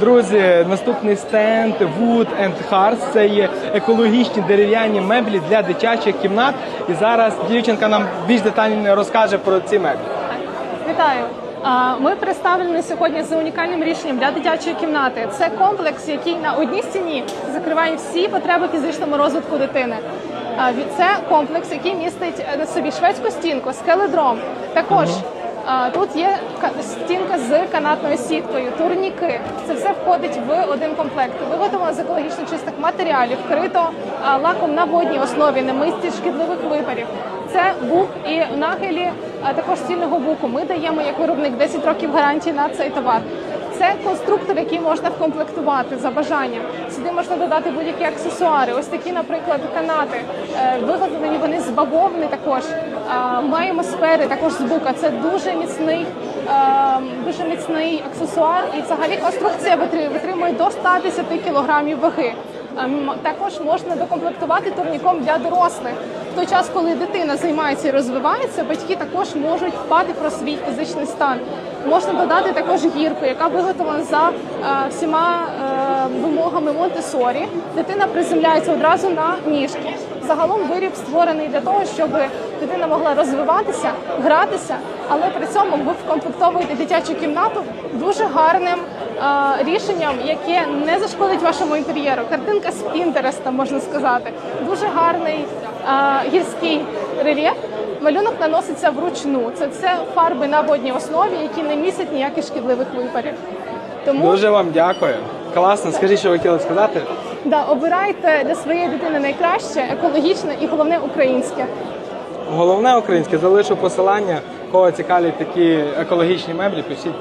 Друзі, наступний стенд Wood and Hearts. Це є екологічні дерев'яні меблі для дитячих кімнат. І зараз дівчинка нам більш детально розкаже про ці меблі. Вітаю! Ми представлені сьогодні з унікальним рішенням для дитячої кімнати. Це комплекс, який на одній стіні закриває всі потреби фізичному розвитку дитини. Це комплекс, який містить на собі шведську стінку, скеледром. Також тут є ка- стінка з канатною сіткою, турніки. Це все входить в один комплект. Виготовлено з екологічно чистих матеріалів, вкрито лаком на водній основі, не мисті шкідливих випарів. Це бук і нагелі, а також стільного буку. Ми даємо як виробник 10 років гарантії на цей товар. Це конструктор, який можна вкомплектувати за бажанням. Сюди можна додати будь-які аксесуари. Ось такі, наприклад, канати. Е, Виготовлені вони бавовни також. Маємо сфери також з бука. Це дуже міцний, дуже міцний аксесуар. І взагалі конструкція витри- витримує до 110 кілограмів ваги. Також можна докомплектувати турніком для дорослих. В той час, коли дитина займається і розвивається, батьки також можуть впати про свій фізичний стан. Можна додати також гірку, яка виготовлена за всіма вимогами Монтесорі. Дитина приземляється одразу на ніжки. Загалом виріб створений для того, щоб дитина могла розвиватися, гратися, але при цьому ви вкомплектовуєте дитячу кімнату дуже гарним е, рішенням, яке не зашкодить вашому інтер'єру. Картинка з Пінтереста, можна сказати. Дуже гарний е, гірський рельєф. Малюнок наноситься вручну. Це все фарби на водній основі, які не містять ніяких шкідливих випарів. Тому Дуже вам дякую. Класно. Скажіть, що ви хотіли сказати? да, обирайте для своєї дитини найкраще, екологічне і головне українське. Головне українське залишу посилання. Кого цікавлять такі екологічні меблі, пишіть